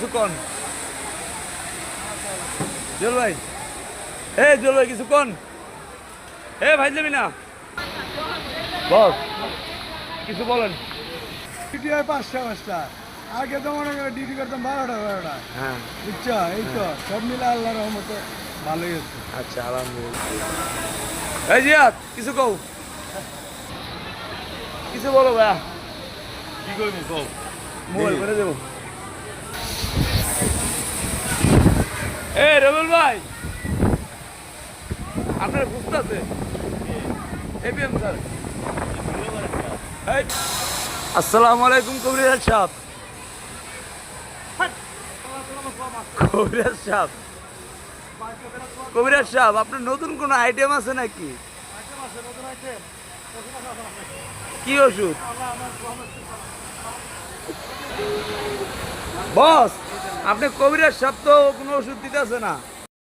কিছু কন জল ভাই। এ জল ভাই কিছু কন এ ভাই যাবি না? বস। কিছু বলেন। ডিউটি হয় পাঁচটা পাঁচটা। আগে তো মনে করে করতাম বারোটা বারোটা। হ্যাঁ। বুঝছ? এই তো সব মিলে আল্লাহ রহমতে ভালোই হচ্ছে। আচ্ছা আলহামদুলিল্লাহ। এই জিয়াদ কিছু কও? কিছু বলো ভাইয়া। কি করব কও? মোবাইল করে দেবো এ রবিল ভাই। আপনার খুঁজতেছে এপিএম স্যার। আসসালামু আলাইকুম, কবিরাজ সাহেব। কবিরাজ সাহেব। কবিরাজ সাহেব, আপনার নতুন কোনো আইটেম আছে নাকি? কি ওষুধ? বস। আপনি কবিরাজ সাপ তো কোনো ওষুধ দিতেছে না?